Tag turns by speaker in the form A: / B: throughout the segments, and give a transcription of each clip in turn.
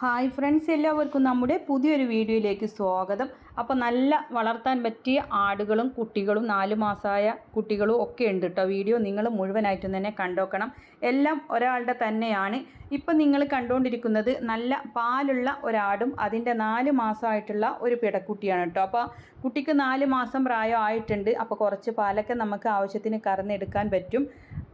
A: Hi friends എല്ലാവർക്കും നമ്മുടെ പുതിയൊരു വീഡിയോയിലേക്ക് സ്വാഗതം. അപ്പോൾ നല്ല വളർത്താൻ പറ്റിയ ആടുകളും കുട്ടികളും നാല് മാസമായ കുട്ടികളും ഒക്കെ ഉണ്ട് കേട്ടോ വീഡിയോ. നിങ്ങൾ മുഴുവനായിട്ടും തന്നെ കണ്ടോക്കണം. എല്ലാം ഒരാളുടെ തന്നെയാണ്. ഇപ്പം നിങ്ങൾ കണ്ടുകൊണ്ടിരിക്കുന്നത് നല്ല പാലുള്ള ഒരാടും അതിന്റെ നാല് മാസമായിട്ടുള്ള ഒരു പിടക്കുട്ടിയാണ് കേട്ടോ അപ്പോൾ കുട്ടിക്ക് നാല് മാസം പ്രായം ആയിട്ടുണ്ട്. അപ്പോൾ കുറച്ച് പാലൊക്കെ നമുക്ക് ആവശ്യത്തിന് കറന്നെടുക്കാൻ പറ്റും.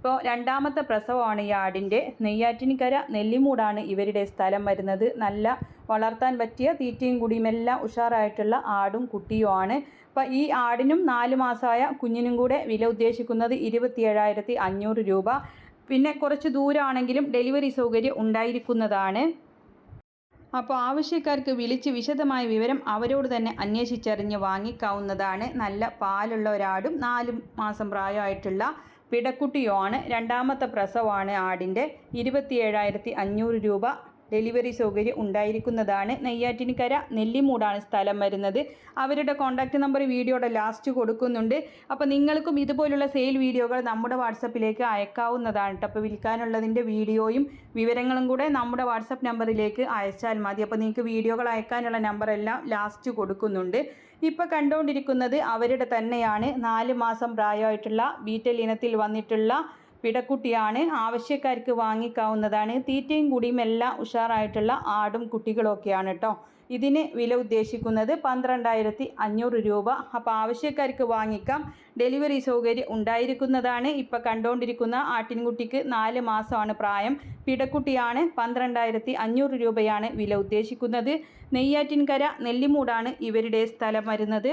A: ഇപ്പോൾ രണ്ടാമത്തെ പ്രസവമാണ് ഈ ആടിന്റെ. നെയ്യാറ്റിൻകര നെല്ലിമൂടാണ് ഇവരുടെ സ്ഥലം വരുന്നത്. നല്ല വളർത്താൻ പറ്റിയ തീറ്റയും കുടിയും എല്ലാം ഉഷാറായിട്ടുള്ള ആടും കുട്ടിയുമാണ്. അപ്പോൾ ഈ ആടിനും നാല് മാസമായ കുഞ്ഞിനും കൂടെ വില ഉദ്ദേശിക്കുന്നത് ഇരുപത്തിയേഴായിരത്തി അഞ്ഞൂറ് രൂപ. പിന്നെ കുറച്ച് ദൂരമാണെങ്കിലും ഡെലിവറി സൗകര്യം ഉണ്ടായിരിക്കുന്നതാണ്. അപ്പോൾ ആവശ്യക്കാർക്ക് വിളിച്ച് വിശദമായ വിവരം അവരോട് തന്നെ അന്വേഷിച്ചറിഞ്ഞ് വാങ്ങിക്കാവുന്നതാണ്. നല്ല പാലുള്ള ഒരാടും നാല് മാസം പ്രായമായിട്ടുള്ള പിടക്കുട്ടിയുമാണ് രണ്ടാമത്തെ പ്രസവമാണ് ആടിന്റെ. ഇരുപത്തിയേഴായിരത്തി അഞ്ഞൂറ് രൂപ ഡെലിവറി സൗകര്യം ഉണ്ടായിരിക്കുന്നതാണ്. നെയ്യാറ്റിൻകര നെല്ലിമൂടാണ് സ്ഥലം വരുന്നത്. അവരുടെ കോൺടാക്റ്റ് നമ്പർ വീഡിയോയുടെ ലാസ്റ്റ് കൊടുക്കുന്നുണ്ട്. അപ്പോൾ നിങ്ങൾക്കും ഇതുപോലുള്ള സെയിൽ വീഡിയോകൾ നമ്മുടെ വാട്സപ്പിലേക്ക് അയക്കാവുന്നതാണ് കേട്ടോ അപ്പോൾ വിൽക്കാനുള്ളതിന്റെ വീഡിയോയും വിവരങ്ങളും കൂടെ നമ്മുടെ വാട്സപ്പ് നമ്പറിലേക്ക് അയച്ചാൽ മതി. അപ്പോൾ നിങ്ങൾക്ക് വീഡിയോകൾ അയക്കാനുള്ള നമ്പറെല്ലാം ലാസ്റ്റ് കൊടുക്കുന്നുണ്ട്. ഇപ്പോൾ കണ്ടുകൊണ്ടിരിക്കുന്നത് അവരുടെ തന്നെയാണ്. നാല് മാസം പ്രായമായിട്ടുള്ള ബീറ്റൽ ഇനത്തിൽ വന്നിട്ടുള്ള പിടക്കുട്ടിയാണ് ആവശ്യക്കാർക്ക് വാങ്ങിക്കാവുന്നതാണ്. തീറ്റയും കൂടിയും എല്ലാം ഉഷാറായിട്ടുള്ള ആടും കുട്ടികളൊക്കെയാണ് കേട്ടോ. ഇതിന് വില ഉദ്ദേശിക്കുന്നത് പന്ത്രണ്ടായിരത്തി അഞ്ഞൂറ് രൂപ. അപ്പോൾ ആവശ്യക്കാർക്ക് വാങ്ങിക്കാം. ഡെലിവറി സൗകര്യം ഉണ്ടായിരിക്കുന്നതാണ്. ഇപ്പോൾ കണ്ടുകൊണ്ടിരിക്കുന്ന ആട്ടിൻകുട്ടിക്ക് നാല് മാസമാണ് പ്രായം. പിടക്കുട്ടിയാണ് പന്ത്രണ്ടായിരത്തി അഞ്ഞൂറ് രൂപയാണ് വില ഉദ്ദേശിക്കുന്നത്. നെയ്യാറ്റിൻകര നെല്ലിമൂടാണ് ഇവരുടെ സ്ഥലം വരുന്നത്.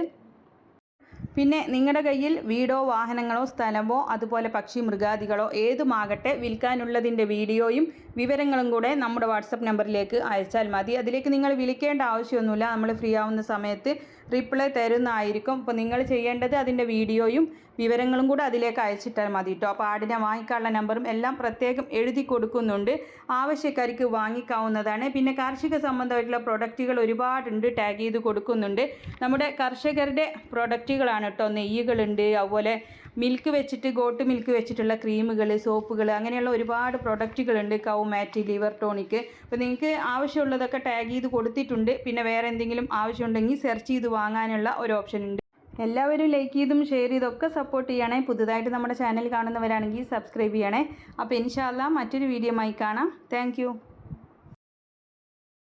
A: പിന്നെ നിങ്ങളുടെ കയ്യിൽ വീടോ വാഹനങ്ങളോ സ്ഥലമോ അതുപോലെ പക്ഷി മൃഗാദികളോ ഏതുമാകട്ടെ വിൽക്കാനുള്ളതിന്റെ വീഡിയോയും വിവരങ്ങളും കൂടെ നമ്മുടെ വാട്സപ്പ് നമ്പറിലേക്ക് അയച്ചാൽ മതി. അതിലേക്ക് നിങ്ങൾ വിളിക്കേണ്ട ആവശ്യമൊന്നുമില്ല. നമ്മൾ ഫ്രീ ആവുന്ന സമയത്ത് റിപ്ലൈ തരുന്നതായിരിക്കും. അപ്പോൾ നിങ്ങൾ ചെയ്യേണ്ടത് അതിന്റെ വീഡിയോയും വിവരങ്ങളും കൂടെ അതിലേക്ക് അയച്ചിട്ടാൽ മതി കേട്ടോ. അപ്പോൾ ആടിനെ വാങ്ങിക്കാനുള്ള നമ്പറും എല്ലാം പ്രത്യേകം എഴുതി കൊടുക്കുന്നുണ്ട്. ആവശ്യക്കാർക്ക് വാങ്ങിക്കാവുന്നതാണ്. പിന്നെ കാർഷിക സംബന്ധമായിട്ടുള്ള പ്രൊഡക്റ്റുകൾ ഒരുപാടുണ്ട് ടാഗ് ചെയ്ത് കൊടുക്കുന്നുണ്ട്. നമ്മുടെ കർഷകരുടെ പ്രൊഡക്റ്റുകളാണ് കേട്ടോ. നെയ്യുകളുണ്ട് അതുപോലെ മിൽക്ക് വെച്ചിട്ട് ഗോട്ട് മിൽക്ക് വെച്ചിട്ടുള്ള ക്രീമുകൾ സോപ്പുകൾ അങ്ങനെയുള്ള ഒരുപാട് പ്രൊഡക്റ്റുകളുണ്ട്. കൗ മാറ്റ് ലിവർ ടോണിക്ക് അപ്പോൾ നിങ്ങൾക്ക് ആവശ്യമുള്ളതൊക്കെ ടാഗ് ചെയ്ത് കൊടുത്തിട്ടുണ്ട്. പിന്നെ വേറെ എന്തെങ്കിലും ആവശ്യമുണ്ടെങ്കിൽ സെർച്ച് ചെയ്ത് വാങ്ങാനുള്ള ഒരു ഓപ്ഷൻ ഉണ്ട്. എല്ലാവരും ലൈക്ക് ചെയ്തും ഷെയർ ചെയ്തൊക്കെ സപ്പോർട്ട് ചെയ്യണേ. പുതുതായിട്ട് നമ്മുടെ ചാനൽ കാണുന്നവരാണെങ്കിൽ സബ്സ്ക്രൈബ് ചെയ്യണേ. അപ്പോൾ ഇൻഷാല്ല മറ്റൊരു വീഡിയോ ആയി കാണാം. താങ്ക്